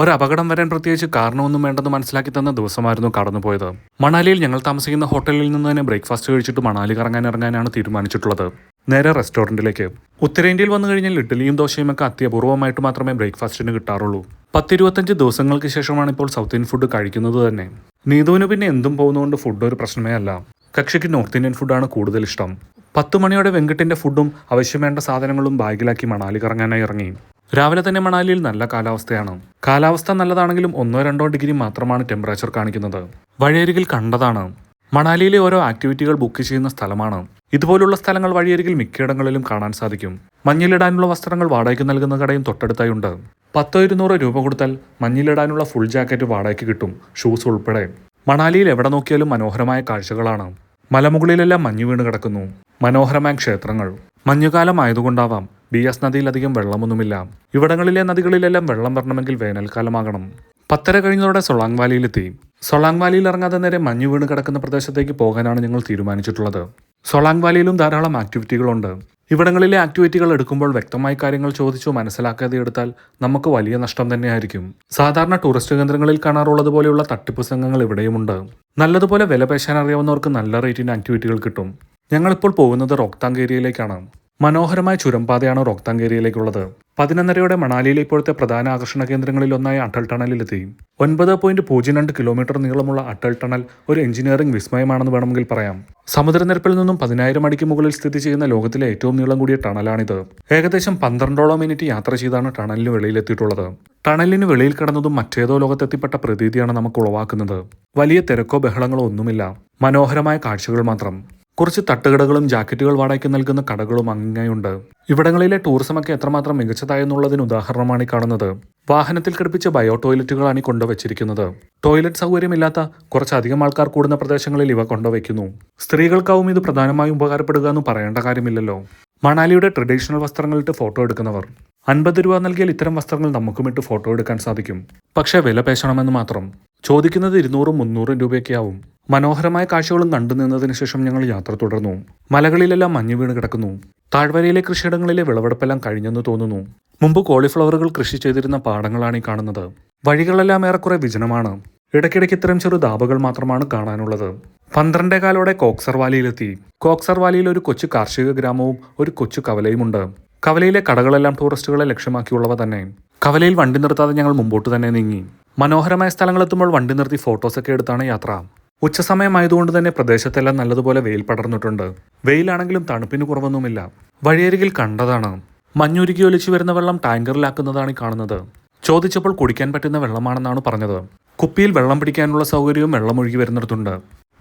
ഒരു അപകടം വരാൻ പ്രത്യേകിച്ച് കാരണമൊന്നും വേണ്ടെന്ന് മനസ്സിലാക്കി തന്ന ദിവസമായിരുന്നു കടന്നുപോയത്. മണാലിയിൽ ഞങ്ങൾ താമസിക്കുന്ന ഹോട്ടലിൽ നിന്ന് തന്നെ ബ്രേക്ക്ഫാസ്റ്റ് കഴിച്ചിട്ട് മണാലി കറങ്ങാൻ ഇറങ്ങാനാണ് തീരുമാനിച്ചിട്ടുള്ളത്. നേരെ റെസ്റ്റോറന്റിലേക്ക് ഉത്തരേന്ത്യയിൽ വന്നു കഴിഞ്ഞാൽ ഇഡ്ഡലിയും ദോശയും ഒക്കെ അത്യപൂർവമായിട്ട് മാത്രമേ ബ്രേക്ക്ഫാസ്റ്റിന് കിട്ടാറുള്ളൂ. പത്തിരുപത്തഞ്ച് ദിവസങ്ങൾക്ക് ശേഷമാണ് ഇപ്പോൾ സൗത്ത് ഇന്ത്യൻ ഫുഡ് കഴിക്കുന്നത് തന്നെ. നീതുവിന് പിന്നെ എന്തും പോകുന്നതുകൊണ്ട് ഫുഡ് ഒരു പ്രശ്നമേ അല്ല. കക്ഷിക്ക് നോർത്ത് ഇന്ത്യൻ ഫുഡാണ് കൂടുതൽ ഇഷ്ടം. പത്ത് മണിയോടെ വെങ്കിട്ടിന്റെ ഫുഡും ആവശ്യം വേണ്ട സാധനങ്ങളും ബാഗിലാക്കി മണാലി കറങ്ങാനായി ഇറങ്ങി. രാവിലെ തന്നെ മണാലിയിൽ നല്ല കാലാവസ്ഥയാണ്. കാലാവസ്ഥ നല്ലതാണെങ്കിലും ഒന്നോ രണ്ടോ ഡിഗ്രി മാത്രമാണ് ടെമ്പറേച്ചർ കാണിക്കുന്നത്. വഴിയരികിൽ കണ്ടതാണ്. മണാലിയിലെ ഓരോ ആക്ടിവിറ്റികൾ ബുക്ക് ചെയ്യുന്ന സ്ഥലമാണ്. ഇതുപോലുള്ള സ്ഥലങ്ങൾ വഴിയരികിൽ മിക്കയിടങ്ങളിലും കാണാൻ സാധിക്കും. മഞ്ഞിലിടാനുള്ള വസ്ത്രങ്ങൾ വാടകയ്ക്ക് നൽകുന്ന കടയും തൊട്ടടുത്തായി ഉണ്ട്. പത്തോ ഇരുന്നൂറ് രൂപ കൊടുത്താൽ മഞ്ഞിലിടാനുള്ള ഫുൾ ജാക്കറ്റ് വാടകയ്ക്ക് കിട്ടും ഷൂസ് ഉൾപ്പെടെ. മണാലിയിൽ എവിടെ നോക്കിയാലും മനോഹരമായ കാഴ്ചകളാണ്. മലമുകളിലെല്ലാം മഞ്ഞു വീണ് കിടക്കുന്നു. മനോഹരമായ ക്ഷേത്രങ്ങൾ. മഞ്ഞുകാലം ആയതുകൊണ്ടാവാം ബി എസ് നദിയിൽ വെള്ളമൊന്നുമില്ല. ഇവിടങ്ങളിലെ നദികളിലെല്ലാം വെള്ളം വരണമെങ്കിൽ വേനൽക്കാലമാകണം. പത്തര കഴിഞ്ഞതോടെ സൊളാങ് വാലിയിലെത്തി. സൊളാങ് വാലിയിൽ ഇറങ്ങാതെ നേരെ മഞ്ഞു വീണ് കിടക്കുന്ന പ്രദേശത്തേക്ക് പോകാനാണ് ഞങ്ങൾ തീരുമാനിച്ചിട്ടുള്ളത്. സൊളാങ് വാലിയിലും ധാരാളം ആക്ടിവിറ്റികളുണ്ട്. ഇവിടങ്ങളിലെ ആക്ടിവിറ്റികൾ എടുക്കുമ്പോൾ വ്യക്തമായി കാര്യങ്ങൾ ചോദിച്ചു മനസ്സിലാക്കാതെ എടുത്താൽ നമുക്ക് വലിയ നഷ്ടം തന്നെയായിരിക്കും. സാധാരണ ടൂറിസ്റ്റ് കേന്ദ്രങ്ങളിൽ കാണാറുള്ളത് പോലെയുള്ള തട്ടിപ്പ് സംഘങ്ങൾ ഇവിടെയുമുണ്ട്. നല്ലതുപോലെ വില പേശാൻ അറിയാവുന്നവർക്ക് നല്ല റേറ്റിന് ആക്ടിവിറ്റികൾ കിട്ടും. ഞങ്ങളിപ്പോൾ പോകുന്നത് റോക്താങ് ഏരിയയിലേക്കാണ്. മനോഹരമായ ചുരംപാതയാണ് റോക്താങ് ഏരിയയിലേക്കുള്ളത് പതിനൊന്നരയോടെ മണാലിയിലെ ഇപ്പോഴത്തെ പ്രധാന ആകർഷണ കേന്ദ്രങ്ങളിൽ ഒന്നായ അട്ടൽ ടണലിലെത്തി. ഒൻപത് പോയിന്റ് പൂജ്യം രണ്ട് കിലോമീറ്റർ നീളമുള്ള അട്ടൽ ടണൽ ഒരു എഞ്ചിനീയറിംഗ് വിസ്മയമാണെന്ന് വേണമെങ്കിൽ പറയാം. സമുദ്രനിരപ്പിൽ നിന്നും പതിനായിരം അടിക്ക് മുകളിൽ സ്ഥിതി ചെയ്യുന്ന ലോകത്തിലെ ഏറ്റവും നീളം കൂടിയ ടണലാണിത്. ഏകദേശം പന്ത്രണ്ടോളം മിനിറ്റ് യാത്ര ചെയ്താണ് ടണലിന് വെളിയിലെത്തിയിട്ടുള്ളത്. ടണലിന് വെളിയിൽ കിടന്നതും മറ്റേതോ ലോകത്തെത്തിപ്പെട്ട പ്രതീതിയാണ് നമുക്ക് ഉളവാക്കുന്നത്. വലിയ തിരക്കോ ബഹളങ്ങളോ ഒന്നുമില്ല. മനോഹരമായ കാഴ്ചകൾ മാത്രം. കുറച്ച് തട്ടുകടകളും ജാക്കറ്റുകൾ വാടകയ്ക്ക് നൽകുന്ന കടകളും അങ്ങനെയുണ്ട് ഇവിടങ്ങളിലെ ടൂറിസമൊക്കെ എത്രമാത്രം മികച്ചതായെന്നുള്ളതിന് ഉദാഹരണമാണ് ഈ കാണുന്നത്. വാഹനത്തിൽ ഘടിപ്പിച്ച ബയോ ടോയ്ലറ്റുകളാണ് ഈ കൊണ്ടുവച്ചിരിക്കുന്നത്. ടോയ്ലറ്റ് സൗകര്യമില്ലാത്ത കുറച്ചധികം ആൾക്കാർ കൂടുന്ന പ്രദേശങ്ങളിൽ ഇവ കൊണ്ടുവയ്ക്കുന്നു. സ്ത്രീകൾക്കാവും ഇത് പ്രധാനമായും ഉപകാരപ്പെടുക എന്ന് പറയേണ്ട കാര്യമില്ലല്ലോ. മണാലിയുടെ ട്രഡീഷണൽ വസ്ത്രങ്ങളിട്ട് ഫോട്ടോ എടുക്കുന്നവർ. അൻപത് രൂപ നൽകിയാൽ ഇത്തരം വസ്ത്രങ്ങൾ നമുക്കും ഇട്ട് ഫോട്ടോ എടുക്കാൻ സാധിക്കും. പക്ഷേ വില പേശണമെന്ന് മാത്രം. ചോദിക്കുന്നത് ഇരുന്നൂറും മുന്നൂറും രൂപയൊക്കെ ആവും മനോഹരമായ കാഴ്ചകളും കണ്ടു ശേഷം ഞങ്ങൾ യാത്ര തുടർന്നു. മലകളിലെല്ലാം മഞ്ഞു വീണ് കിടക്കുന്നു. താഴ്വരയിലെ കൃഷിയിടങ്ങളിലെ വിളവെടുപ്പെല്ലാം കഴിഞ്ഞെന്ന് തോന്നുന്നു. മുമ്പ് കോളിഫ്ലവറുകൾ കൃഷി ചെയ്തിരുന്ന പാടങ്ങളാണ് ഈ കാണുന്നത്. വഴികളെല്ലാം ഏറെക്കുറെ വിജനമാണ്. ഇടയ്ക്കിടയ്ക്ക് ഇത്തരം ചെറു ദാബകൾ മാത്രമാണ് കാണാനുള്ളത്. പന്ത്രണ്ടേ കാലോടെ കോക്സർ വാലിയിലെത്തി. കോക്സർ വാലിയിൽ ഒരു കൊച്ചു കാർഷിക ഗ്രാമവും ഒരു കൊച്ചു കവലയുമുണ്ട്. കവലയിലെ കടകളെല്ലാം ടൂറിസ്റ്റുകളെ ലക്ഷ്യമാക്കിയുള്ളവ തന്നെ. കവലയിൽ വണ്ടി നിർത്താതെ ഞങ്ങൾ മുമ്പോട്ട് തന്നെ നീങ്ങി. മനോഹരമായ സ്ഥലങ്ങളെത്തുമ്പോൾ വണ്ടി നിർത്തി ഫോട്ടോസൊക്കെ എടുത്താണ് യാത്ര. ഉച്ചസമയമായതുകൊണ്ട് തന്നെ പ്രദേശത്തെല്ലാം നല്ലതുപോലെ വെയിൽ പടർന്നിട്ടുണ്ട്. വെയിലാണെങ്കിലും തണുപ്പിന് കുറവൊന്നുമില്ല. വഴിയരികിൽ കണ്ടതാണ്. മഞ്ഞുരുക്കി ഒലിച്ചു വരുന്ന വെള്ളം ടാങ്കറിലാക്കുന്നതാണ് കാണുന്നത്. ചോദിച്ചപ്പോൾ കുടിക്കാൻ പറ്റുന്ന വെള്ളമാണെന്നാണ് പറഞ്ഞത്. കുപ്പിയിൽ വെള്ളം പിടിക്കാനുള്ള സൗകര്യവും വെള്ളം ഒഴുകി വരുന്നിടത്തുണ്ട്.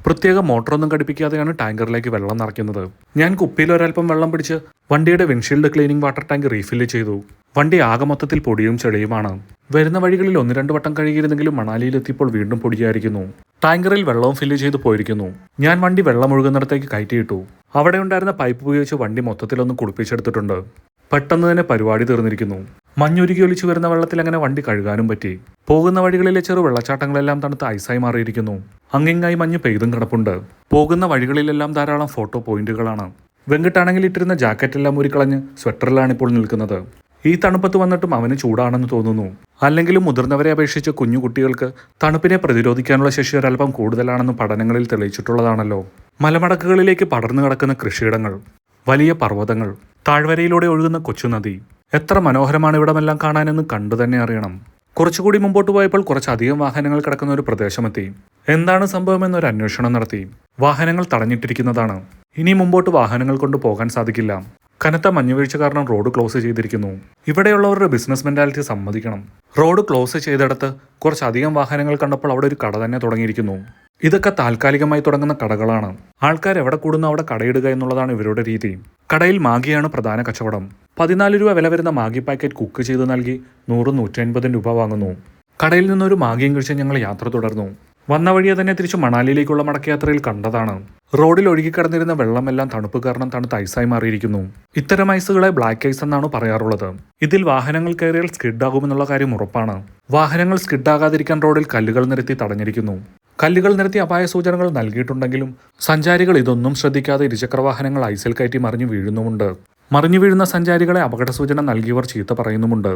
പ്രത്യേക മോട്ടറൊന്നും ഘടിപ്പിക്കാതെയാണ് ടാങ്കറിലേക്ക് വെള്ളം നിറയ്ക്കുന്നത്. ഞാൻ കുപ്പിയിൽ ഒരൽപ്പം വെള്ളം പിടിച്ച് വണ്ടിയുടെ windshield cleaning water tank refill ചെയ്തു. വണ്ടി ആകെ മൊത്തത്തിൽ പൊടിയും ചെളിയുമാണ്. വരുന്ന വഴികളിൽ ഒന്ന് രണ്ട് വട്ടം കഴുകിയിരുന്നെങ്കിലും മണാലിയിലെത്തിയപ്പോൾ വീണ്ടും പൊടിയായിരിക്കുന്നു. ടാങ്കറിൽ വെള്ളവും ഫില്ല് ചെയ്ത് പോയിരിക്കുന്നു. ഞാൻ വണ്ടി വെള്ളം ഒഴുകുന്നിടത്തേക്ക് കയറ്റിയിട്ടു. അവിടെ ഉണ്ടായിരുന്ന പൈപ്പ് ഉപയോഗിച്ച് വണ്ടി മൊത്തത്തിലൊന്ന് കുളിപ്പിച്ചെടുത്തിട്ടുണ്ട്. പെട്ടെന്ന് തന്നെ പരിപാടി തീർന്നിരിക്കുന്നു. മഞ്ഞുരുകി ഒലിച്ചു വരുന്ന വെള്ളത്തിൽ അങ്ങനെ വണ്ടി കഴുകാനും പറ്റി. പോകുന്ന വഴികളിലെ ചെറു വെള്ളച്ചാട്ടങ്ങളെല്ലാം തണുത്ത് ഐസായി മാറിയിരിക്കുന്നു. അങ്ങിങ്ങായി മഞ്ഞ് പെയ്തും കിടപ്പുണ്ട്. പോകുന്ന വഴികളിലെല്ലാം ധാരാളം ഫോട്ടോ പോയിന്റുകളാണ്. വെങ്കിട്ടാണെങ്കിൽ ഇട്ടിരുന്ന ജാക്കറ്റെല്ലാം ഊരിക്കളഞ്ഞ് സ്വെറ്ററിലാണ് ഇപ്പോൾ നിൽക്കുന്നത്. ഈ തണുപ്പത്ത് വന്നിട്ടും അവന് ചൂടാണെന്ന് തോന്നുന്നു. അല്ലെങ്കിലും മുതിർന്നവരെ അപേക്ഷിച്ച് കുഞ്ഞു കുട്ടികൾക്ക് തണുപ്പിനെ പ്രതിരോധിക്കാനുള്ള ശേഷി ഒരല്പം കൂടുതലാണെന്ന് പഠനങ്ങളിൽ തെളിയിച്ചിട്ടുള്ളതാണല്ലോ. മലമടക്കുകളിലേക്ക് പടർന്നു കിടക്കുന്ന കൃഷിയിടങ്ങൾ വലിയ പർവതങ്ങൾ താഴ്വരയിലൂടെ ഒഴുകുന്ന കൊച്ചുനദി എത്ര മനോഹരമാണ് ഇവിടമെല്ലാം കാണാനെന്ന് കണ്ടു തന്നെ അറിയണം. കുറച്ചുകൂടി മുമ്പോട്ട് പോയപ്പോൾ കുറച്ചധികം വാഹനങ്ങൾ കിടക്കുന്ന ഒരു പ്രദേശമെത്തി. എന്താണ് സംഭവമെന്നൊരു അന്വേഷണം നടത്തി. വാഹനങ്ങൾ തടഞ്ഞിട്ടിരിക്കുന്നതാണ്. ഇനി മുമ്പോട്ട് വാഹനങ്ങൾ കൊണ്ട് പോകാൻ സാധിക്കില്ല. കനത്ത മഞ്ഞുവീഴ്ച കാരണം റോഡ് ക്ലോസ് ചെയ്തിരിക്കുന്നു. ഇവിടെയുള്ളവരുടെ ബിസിനസ് മെന്റാലിറ്റി സമ്മതിക്കണം. റോഡ് ക്ലോസ് ചെയ്തെടുത്ത് കുറച്ചധികം വാഹനങ്ങൾ കണ്ടപ്പോൾ അവിടെ ഒരു കട തന്നെ തുടങ്ങിയിരിക്കുന്നു. ഇതൊക്കെ താൽക്കാലികമായി തുടങ്ങുന്ന കടകളാണ്. ആൾക്കാർ എവിടെ കൂടുന്നു അവിടെ കടയിടുക എന്നുള്ളതാണ് ഇവരുടെ രീതി. കടയിൽ മാഗിയാണ് പ്രധാന കച്ചവടം. പതിനാല് രൂപ വില വരുന്ന മാഗി പാക്കറ്റ് കുക്ക് ചെയ്ത് നൽകി നൂറ് നൂറ്റി രൂപ വാങ്ങുന്നു. കടയിൽ നിന്നൊരു മാഗിയും കഴിച്ച് ഞങ്ങൾ യാത്ര തുടർന്നു. വന്ന വഴിയെ തന്നെ തിരിച്ചു മണാലിയിലേക്കുള്ള മടക്കയാത്രയിൽ കണ്ടതാണ്. റോഡിൽ ഒഴുകിക്കിടന്നിരുന്ന വെള്ളമെല്ലാം തണുപ്പ് കാരണം തണുത്ത് ഐസായി മാറിയിരിക്കുന്നു. ഇത്തരം ഐസുകളെ ബ്ലാക്ക് ഐസ് എന്നാണ് പറയാറുള്ളത്. ഇതിൽ വാഹനങ്ങൾ കയറിയാൽ സ്കിഡ് ആകുമെന്നുള്ള കാര്യം ഉറപ്പാണ്. വാഹനങ്ങൾ സ്കിഡ് ആകാതിരിക്കാൻ റോഡിൽ കല്ലുകൾ നിരത്തി തടഞ്ഞിരിക്കുന്നു. കല്ലുകൾ നിരത്തി അപായ സൂചനകൾ നൽകിയിട്ടുണ്ടെങ്കിലും സഞ്ചാരികൾ ഇതൊന്നും ശ്രദ്ധിക്കാതെ ഇരുചക്ര വാഹനങ്ങൾ ഐസിൽ കയറ്റി മറിഞ്ഞു വീഴുന്നുമുണ്ട്. മറിഞ്ഞു വീഴുന്ന സഞ്ചാരികളെ അപകട സൂചന നൽകിയവർ ചീത്ത പറയുന്നുമുണ്ട്.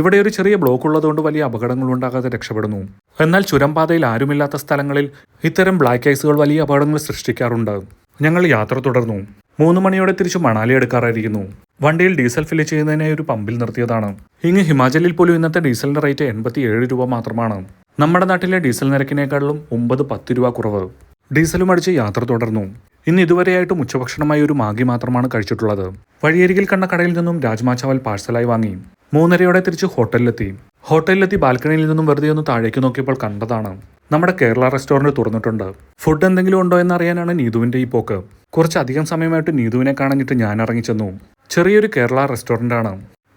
ഇവിടെ ഒരു ചെറിയ ബ്ലോക്ക് ഉള്ളതുകൊണ്ട് വലിയ അപകടങ്ങൾ ഉണ്ടാകാതെ രക്ഷപ്പെടുന്നു. എന്നാൽ ചുരംപാതയിൽ ആരുമില്ലാത്ത സ്ഥലങ്ങളിൽ ഇത്തരം ബ്ലാക്ക് ഐസുകൾ വലിയ അപകടങ്ങൾ സൃഷ്ടിക്കാറുണ്ട്. ഞങ്ങൾ യാത്ര തുടർന്നു. മൂന്ന് മണിയോടെ തിരിച്ചു മണാലി എടുക്കാറായിരിക്കുന്നു വണ്ടിയിൽ ഡീസൽ ഫില്ല് ചെയ്യുന്നതിനായി ഒരു പമ്പിൽ നിർത്തിയതാണ്. ഇങ്ങ് ഹിമാചലിൽ പോലും ഇന്നത്തെ ഡീസലിന്റെ റേറ്റ് എൺപത്തി ഏഴ് രൂപ മാത്രമാണ്. നമ്മുടെ നാട്ടിലെ ഡീസൽ നിരക്കിനേക്കാളും ഒമ്പത് പത്ത് രൂപ കുറവ്. ഡീസലും അടിച്ച് യാത്ര തുടർന്നു. ഇന്ന് ഇതുവരെയായിട്ടും ഉച്ചഭക്ഷണമായി ഒരു മാഗി മാത്രമാണ് കഴിച്ചിട്ടുള്ളത്. വഴിയരികിൽ കണ്ട കടയിൽ നിന്നും രാജ്മാ ചാവൽ പാഴ്സലായി വാങ്ങി. മൂന്നരയോടെ തിരിച്ച് ഹോട്ടലിലെത്തി. ഹോട്ടലിലെത്തി ബാൽക്കണിയിൽ നിന്നും വെറുതെ ഒന്ന് താഴേക്ക് നോക്കിയപ്പോൾ കണ്ടതാണ്. നമ്മുടെ കേരള റെസ്റ്റോറന്റ് തുറന്നിട്ടുണ്ട്. ഫുഡ് എന്തെങ്കിലും ഉണ്ടോ എന്നറിയാനാണ് നീതുവിന്റെ ഈ പോക്ക്. കുറച്ചധികം സമയമായിട്ട് നീതുവിനെ കാണാനിട്ട് ഞാൻ ഇറങ്ങിച്ചെന്നു ചെറിയൊരു കേരള റെസ്റ്റോറന്റ് ആണ്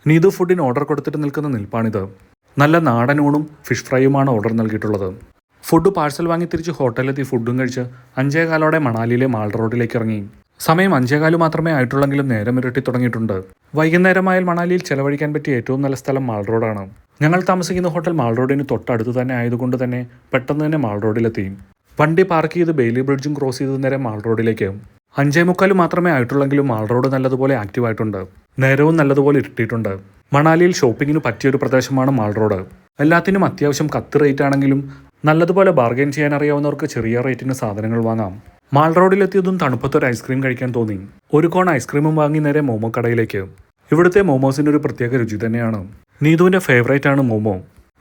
നീതു ഫുഡിന് ഓർഡർ കൊടുത്തിട്ട് നിൽക്കുന്ന നിൽപ്പാണിത്. നല്ല നാടൻ ഊണും ഫിഷ് ഫ്രൈയുമാണ് ഓർഡർ നൽകിയിട്ടുള്ളത്. ഫുഡ് പാഴ്സൽ വാങ്ങി തിരിച്ച് ഹോട്ടലിലെത്തി ഫുഡും കഴിച്ച് അഞ്ചേകാലോടെ മണാലിയിലെ മാൾ റോഡിലേക്ക് ഇറങ്ങി. സമയം അഞ്ചേകാൽ മാത്രമേ ആയിട്ടുള്ളെങ്കിലും നേരം ഇരട്ടി തുടങ്ങിയിട്ടുണ്ട്. വൈകുന്നേരമായാൽ മണാലിയിൽ ചെലവഴിക്കാൻ പറ്റിയ ഏറ്റവും നല്ല സ്ഥലം മാൾ റോഡാണ്. ഞങ്ങൾ താമസിക്കുന്ന ഹോട്ടൽ മാൾ റോഡിന് തൊട്ടടുത്ത് തന്നെ ആയതുകൊണ്ട് തന്നെ പെട്ടെന്ന് തന്നെ മാൾ റോഡിലെത്തി. വണ്ടി പാർക്ക് ചെയ്ത് ബെയിലി ബ്രിഡ്ജും ക്രോസ് ചെയ്ത് നേരെ മാൾ റോഡിലേക്ക്. അഞ്ചേ മുക്കാൽ മാത്രമേ ആയിട്ടുള്ളെങ്കിലും മാൾ റോഡ് നല്ലതുപോലെ ആക്റ്റീവ് ആയിട്ടുണ്ട്. നേരവും നല്ലതുപോലെ ഇരുട്ടിയിട്ടുണ്ട്. മണാലിയിൽ ഷോപ്പിങ്ങിന് പറ്റിയൊരു പ്രദേശമാണ് മാൾ റോഡ്. എല്ലാത്തിനും അത്യാവശ്യം കത്ത് റേറ്റ് ആണെങ്കിലും നല്ലതുപോലെ ബാർഗെയിൻ ചെയ്യാൻ അറിയാവുന്നവർക്ക് ചെറിയ റേറ്റിന് സാധനങ്ങൾ വാങ്ങാം. മാൾ റോഡിലെത്തിയതും തണുപ്പത്തൊരു ഐസ്ക്രീം കഴിക്കാൻ തോന്നി. ഒരു കോൺ ഐസ്ക്രീമും വാങ്ങി നേരെ മോമോ കടയിലേക്ക്. ഇവിടുത്തെ മോമോസിന് ഒരു പ്രത്യേക രുചി തന്നെയാണ്. നീതുവിന്റെ ഫേവറേറ്റ് ആണ് മോമോ.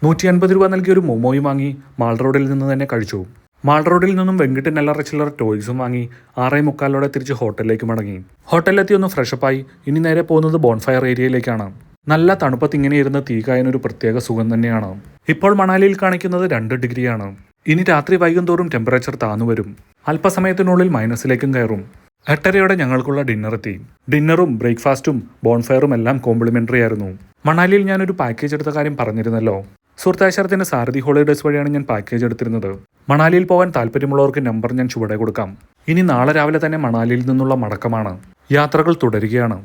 നൂറ്റി അൻപത് രൂപ നൽകിയ ഒരു മോമോയും വാങ്ങി മാൾ റോഡിൽ നിന്ന് തന്നെ കഴിച്ചു. മാൾ റോഡിൽ നിന്നും വെങ്കിട്ടൻ അല്ലറ ചില്ലറ ടോയ്സും വാങ്ങി ആറേ മുക്കാലോടെ തിരിച്ച് ഹോട്ടലിലേക്ക് മടങ്ങി. ഹോട്ടലിലെത്തി ഒന്ന് ഫ്രഷപ്പായി ഇനി നേരെ പോകുന്നത് ബോൺഫയർ ഏരിയയിലേക്കാണ് നല്ല തണുപ്പത്ത് ഇങ്ങനെ ഇരുന്ന് തീ കായനൊരു പ്രത്യേക സുഖം തന്നെയാണ്. ഇപ്പോൾ മണാലിയിൽ കാണിക്കുന്നത് രണ്ട് ഡിഗ്രിയാണ്. ഇനി രാത്രി വൈകും തോറും ടെമ്പറേച്ചർ താന്നു വരും. അല്പസമയത്തിനുള്ളിൽ മൈനസിലേക്കും കയറും. എട്ടരയോടെ ഞങ്ങൾക്കുള്ള ഡിന്നർ എത്തി. ഡിന്നറും ബ്രേക്ക്ഫാസ്റ്റും ബോൺഫയറും എല്ലാം കോംപ്ലിമെന്ററി ആയിരുന്നു. മണാലിയിൽ ഞാനൊരു പാക്കേജ് എടുത്ത കാര്യം പറഞ്ഞിരുന്നല്ലോ. സുഹൃത്താശ്രത്തിന്റെ സാരഥി ഹോളിഡേസ് വഴിയാണ് ഞാൻ പാക്കേജ് എടുത്തിരുന്നത്. മണാലിയിൽ പോകാൻ താല്പര്യമുള്ളവർക്ക് നമ്പർ ഞാൻ ചുവടെ കൊടുക്കാം. ഇനി നാളെ രാവിലെ തന്നെ മണാലിയിൽ നിന്നുള്ള മടക്കമാണ്. യാത്രകൾ തുടരുകയാണ്.